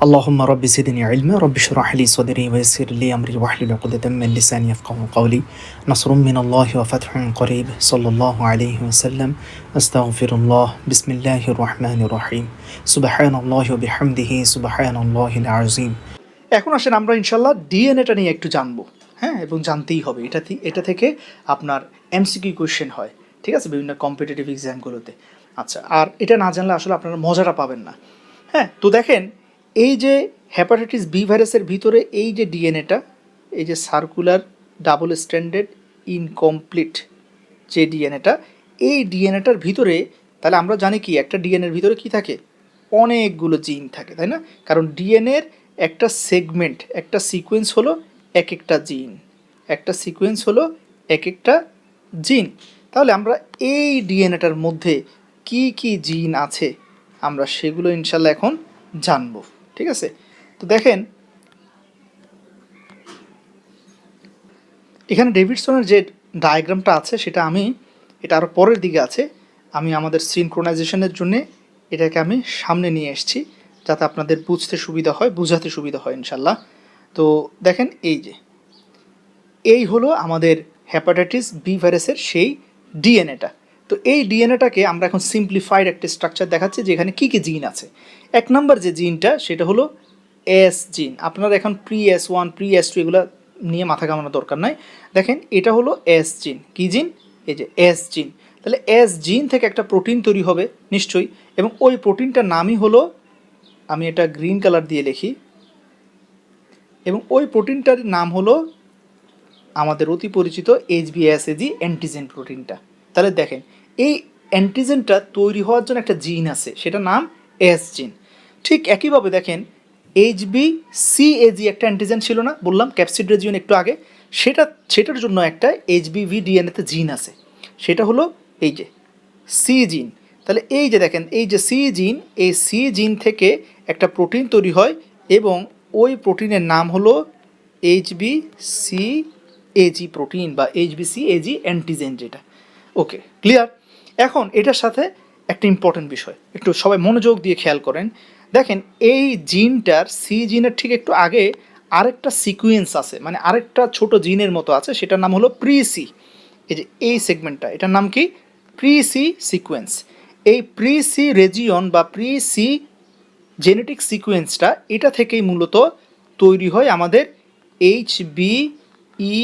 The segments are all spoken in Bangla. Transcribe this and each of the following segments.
আল্লাহম্মা রব্বি সিদিনী ইলমা, রব্বি সুরাহলি সদরি ওয়াসির লি আমরি ওয়াহলি লকদাতাম মিন লিসানি ইয়াফকাহু কওলি। নাসরুম মিনাল্লাহি ওয়া ফাতহুন করিব, সাল্লাল্লাহু আলাইহি ওয়াসাল্লাম আস্তাগফিরুল্লাহ, বিসমিল্লাহির রহমানির রহিম। সুবহানাল্লাহি ওয়া বিহামদিহি, সুবহানাল্লাহিল আযীম। এখন আসেন আমরা ইনশাল্লাহ ডিএনএটা নিয়ে একটু জানব। হ্যাঁ এবং জানতেই হবে, এটা এটা থেকে আপনার এমসিকিউ কোয়েশ্চেন হয়। ঠিক আছে? বিভিন্ন কম্পিটিটিভ এক্সামগুলোতে আচ্ছা আর এটা না জানলে আসলে আপনারা মজাটা পাবেন না। হ্যাঁ তো দেখেন এই যে হ্যাপাটাইটিস বি ভাইরাসের ভিতরে এই যে ডিএনএটা এই যে সার্কুলার ডাবল স্ট্যান্ডার্ড ইনকমপ্লিট যে ডিএনএটা এই ডিএনএটার ভিতরে, তাহলে আমরা জানি কি, একটা ডিএনএর ভিতরে কি থাকে? অনেকগুলো জিন থাকে, তাই না? কারণ ডিএনএর একটা সেগমেন্ট একটা সিকোয়েন্স হলো এক একটা জিন একটা সিকোয়েন্স হলো এক একটা জিন তাহলে আমরা এই ডিএনএটার মধ্যে কি কি জিন আছে, আমরা সেগুলো ইনশাল্লাহ এখন জানব। ঠিক আছে? তো দেখেন, এখানে ডেভিডসনের যে ডায়াগ্রামটা আছে, সেটা আমি, এটা আরও পরের দিকে আছে। আমি আমাদের সিনক্রোনাইজেশনের জন্য এটাকে আমি সামনে নিয়ে এসেছি, যাতে আপনাদের বুঝতে সুবিধা হয়, বোঝাতে সুবিধা হয়, ইনশাল্লাহ। তো দেখেন, এই যে, এই হলো আমাদের হ্যাপাটাইটিস বি ভাইরাসের সেই ডিএনএটা তো এই ডিএনএটাকে আমরা এখন সিম্পলিফাইড একটা স্ট্রাকচার দেখাচ্ছি যেখানে কী কী জিন আছে। এক নম্বর যে জিনটা সেটা হলো এস জিন আপনারা এখন pre S one pre S two এগুলো নিয়ে মাথা কামানোর দরকার নাই। দেখেন, এটা হলো এস জিন কী জিন এই যে এস জিন তাহলে এস জিন থেকে একটা প্রোটিন তৈরি হবে, নিশ্চয়ই। এবং ওই প্রোটিনটার নামই হলো, আমি এটা গ্রিন কালার দিয়ে লিখি। এবং ওই প্রোটিনটার নাম হলো আমাদের অতি পরিচিত এইচবিএসএজি অ্যান্টিজেন প্রোটিনটা তাহলে দেখেন, এই অ্যান্টিজেনটা তৈরি হওয়ার জন্য একটা জিন আছে সেটা নাম এস জিন ঠিক একইভাবে দেখেন এইচবি সিএজি একটা অ্যান্টিজেন ছিল না, বললাম ক্যাপসিড রেজিয়ন একটু আগে, সেটা, সেটার জন্য একটা এইচবিভি ডিএনএতে জিন আছে। সেটা হলো এই যে সি জিন তাহলে এই যে দেখেন, এই যে সি জিন এই সি জিন থেকে একটা প্রোটিন তৈরি হয় এবং ওই প্রোটিনের নাম হলো H B C A G protein বা H B H B C A G antigen যেটা। ওকে ক্লিয়ার এখন এটার সাথে একটা ইম্পর্টেন্ট বিষয়। একটু সবাই মনোযোগ দিয়ে খেয়াল করেন। দেখেন, এই জিনটার সি জিনের ঠিক একটু আগে আরেকটা সিকুয়েন্স আছে মানে আরেকটা ছোট জিনের মতো আছে, সেটার নাম হলো প্রিসি এই যে এই সেগমেন্টটা এটার নাম কি? প্রি সি সিকুয়েন্স এই প্রি সি রেজিয়ন বা প্রিসি জেনেটিক সিকুয়েন্সটা এটা থেকেই মূলত তৈরি হয় আমাদের এইচ বি ই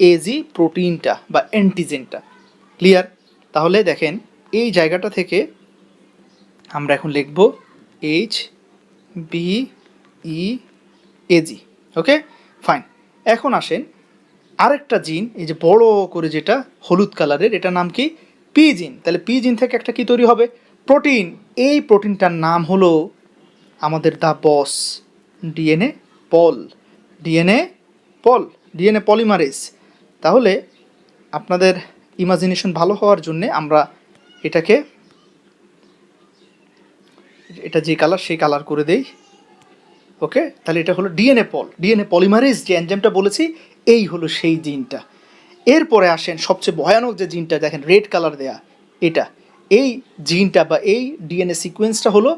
এজি প্রোটিনটা বা অ্যান্টিজেনটা ক্লিয়ার তাহলে দেখেন, এই জায়গাটা থেকে আমরা এখন লিখব H B E AG okay fine এখন আসেন, আরেকটা জিন এই যে বড় করে যেটা হলুদ কালারের এটা নাম কি? পি জিন তাহলে পি জিন থেকে একটা কি তৈরি হবে? প্রোটিন এই প্রোটিনটার নাম হলো আমাদের দা বস DNA pol DNA pol DNA polymerase তাহলে আপনাদের ইমাজিনেশন ভালো হওয়ার জন্যে আমরা এটাকে, এটা যে কালার সেই কালার করে দেই। ওকে তাহলে এটা হলো ডিএনএ পল। ডিএনএ পলিমারেজ যে এনজাইমটা বলেছি, এই হলো সেই জিনটা এরপরে আসেন সবচেয়ে ভয়ানক যে জিনটা দেখেন রেড কালার দেয়া, এটা। এই জিনটা বা এই ডিএনএ সিকোয়েন্সটা হলো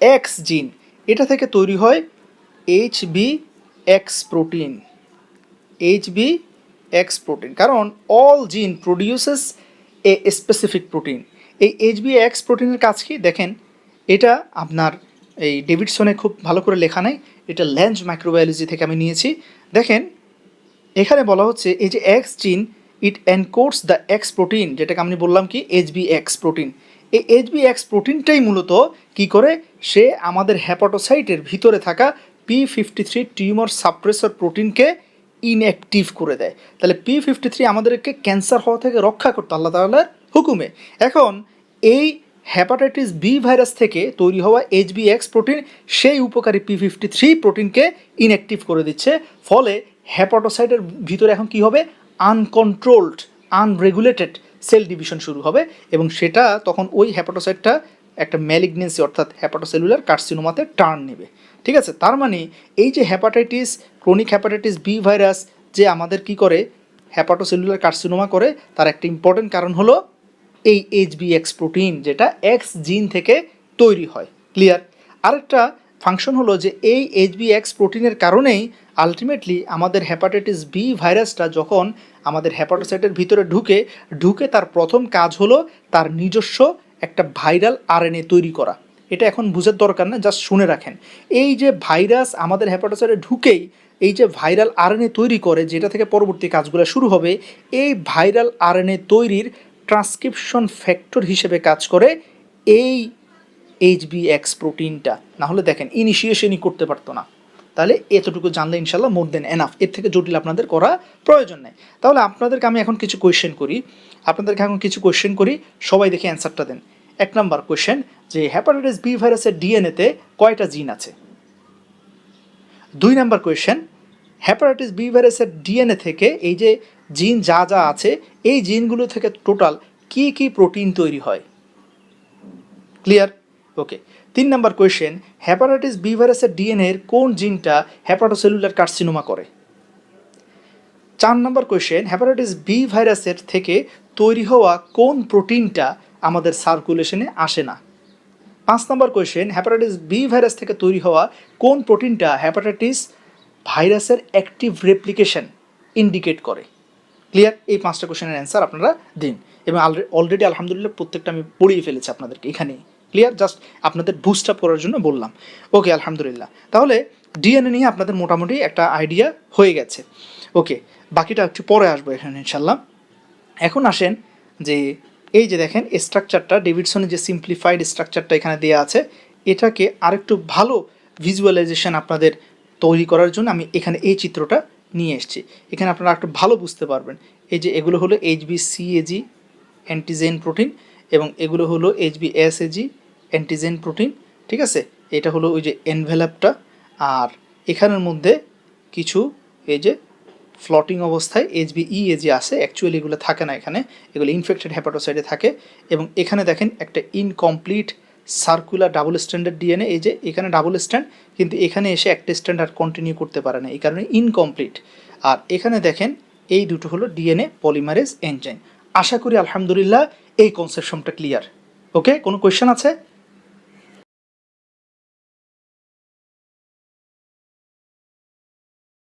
এক্স জিন এটা থেকে তৈরি হয় H B X protein H B X protein কারণ all gene produces a specific protein এই এইচ বি এক্স প্রোটিনের কাজ কি? দেখেন, এটা আপনার এই ডেভিডসনে খুব ভালো করে লেখা নেই, এটা ল্যাঞ্জ মাইক্রোবায়োলজি থেকে আমি নিয়েছি। দেখেন, এখানে বলা হচ্ছে এই যে X gene it encodes the X protein যেটাকে আমি বললাম কি এইচ বি এক্স প্রোটিন এই এইচ বি এক্স প্রোটিনটাই মূলত কি করে? সে আমাদের হ্যাপাটোসাইটের ভিতরে থাকা P fifty three tumour suppressor প্রোটিনকে inactive করে দেয়। তাহলে পি ফিফটি থ্রি আমাদেরকে ক্যান্সার হওয়া থেকে রক্ষা করতো আল্লাহ তাআলার হুকুমে। এখন এই হ্যাপাটাইটিস বি ভাইরাস থেকে তৈরি হওয়া এইচ বি এক্স প্রোটিন সেই উপকারী পি ফিফটি থ্রি প্রোটিনকে ইনঅ্যাক্টিভ করে দিচ্ছে। ফলে হ্যাপাটোসাইটের ভিতরে এখন কি হবে? আনকন্ট্রোলড আনরেগুলেটেড সেল ডিভিশন শুরু হবে এবং সেটা তখন ওই হ্যাপাটোসাইটটা একটা ম্যালিগনেন্সি অর্থাৎ হ্যাপাটোসেলুলার কার্সিনোমাতে টার্ন নেবে। ঠিক আছে? তার মানে এই যে hepatitis chronic hepatitis B virus যে আমাদের কি করে? হ্যাপাটোসেলুলার কার্সিনোমা করে। তার একটা ইম্পর্টেন্ট কারণ হলো এই এইচ এক্স প্রোটিন যেটা এক্স জিন থেকে তৈরি হয়। ক্লিয়ার আরেকটা ফাংশন হলো যে এই এইচবি এক্স প্রোটিনের কারণেই আলটিমেটলি আমাদের হ্যাপাটাইটিস বি ভাইরাসটা যখন আমাদের হ্যাপাটোসাইটের ভিতরে ঢুকে ঢুকে তার প্রথম কাজ হলো তার নিজস্ব একটা ভাইরাল আরএনএ তৈরি করা। এটা এখন বুঝার দরকার না জাস্ট শুনে রাখেন। এই যে ভাইরাস আমাদের হ্যাপাটোসাইটে ঢুকেই এই যে ভাইরাল আরএনএ তৈরি করে, যেটা থেকে পরবর্তী কাজগুলো শুরু হবে, এই ভাইরাল আরএনএ তৈরির ট্রান্সক্রিপশন ফ্যাক্টর হিসেবে কাজ করে এই এইচবি এক্স প্রোটিনটা। নাহলে দেখেন ইনিশিয়েশনই করতে পারতো না। তাহলে এতটুকু জানলে ইনশাল্লাহ মোর দেন এনাফ এর থেকে জটিল আপনাদের করা প্রয়োজন নেই। তাহলে আপনাদেরকে আমি এখন কিছু কোয়েশ্চেন করি। আপনাদেরকে এখন কিছু কোয়েশ্চেন করি। সবাই দেখে অ্যান্সারটা দেন। এক নম্বর কোয়েশ্চেন যে হ্যাপাটাইটিস বি ভাইরাসের ডিএনএতে কয়টা জিন আছে? দুই নাম্বার কোয়েশ্চেন হ্যাপাটাইটিস বি ভাইরাসের ডিএনএ থেকে এই যে জিন যা যা আছে, এই জিনগুলো থেকে টোটাল কি কি প্রোটিন তৈরি হয়? ক্লিয়ার ওকে তিন নাম্বার কোয়েশ্চেন হ্যাপাটাইটিস বি ভাইরাসের ডিএনএর কোন জিনটা হ্যাপাটোসেলুলার কার্সিনোমা করে? চার নম্বর কোয়েশ্চেন হ্যাপাটাইটিস বি ভাইরাসের থেকে তৈরি হওয়া কোন প্রোটিনটা আমাদের সার্কুলেশনে আসে না? পাঁচ number question hepatitis B virus থেকে তৈরি হওয়া কোন প্রোটিনটা হ্যাপাটাইটিস ভাইরাসের অ্যাক্টিভ রেপ্লিকেশন ইন্ডিকেট করে? ক্লিয়ার এই পাঁচটা কোয়েশ্চেনের অ্যান্সার আপনারা দিন। এবং অলরেডি আলহামদুলিল্লাহ প্রত্যেকটা আমি পড়িয়ে ফেলেছি আপনাদেরকে এখানেই। ক্লিয়ার জাস্ট আপনাদের বুস্ট আপ করার জন্য বললাম। ওকে আলহামদুলিল্লাহ। তাহলে ডিএনএ নিয়ে আপনাদের মোটামুটি একটা আইডিয়া হয়ে গেছে। ওকে বাকিটা একটু পরে আসব এখানে ইনশাল্লাহ এখন আসেন যে এই যে দেখেন স্ট্রাকচারটা ডেভিডসনের যে সিম্পলিফাইড স্ট্রাকচারটা এখানে দেওয়া আছে, এটাকে আরেকটু ভালো ভিজুয়ালাইজেশন আপনাদের তৈরি করার জন্য আমি এখানে এই চিত্রটা নিয়ে এসেছি। এখানে আপনারা একটু ভালো বুঝতে পারবেন। এই যে এগুলো হলো এইচবি সিএজি অ্যান্টিজেন প্রোটিন এবং এগুলো হলো এইচবি এসএজি অ্যান্টিজেন প্রোটিন ঠিক আছে? এটা হলো ওই যে এনভেলাপটা আর এখানের মধ্যে কিছু এই যে ফ্লটিং অবস্থায় এইচবি ই এজি আছে অ্যাকচুয়ালি এগুলো থাকে না এখানে, এগুলো ইনফেক্টেড হ্যাপাটোসাইডে থাকে। এবং এখানে দেখেন একটা incomplete circular double standard DNA এই যে এখানে ডাবল স্ট্যান্ড কিন্তু এখানে এসে একটা স্ট্যান্ড আর কন্টিনিউ করতে পারে না, এই কারণে ইনকমপ্লিট আর এখানে দেখেন, এই দুটো হলো ডিএনএ পলিমারেজ এনজাইম আশা করি আলহামদুলিল্লাহ এই কনসেপশনটা ক্লিয়ার ওকে কোনো কোয়েশ্চেন আছে?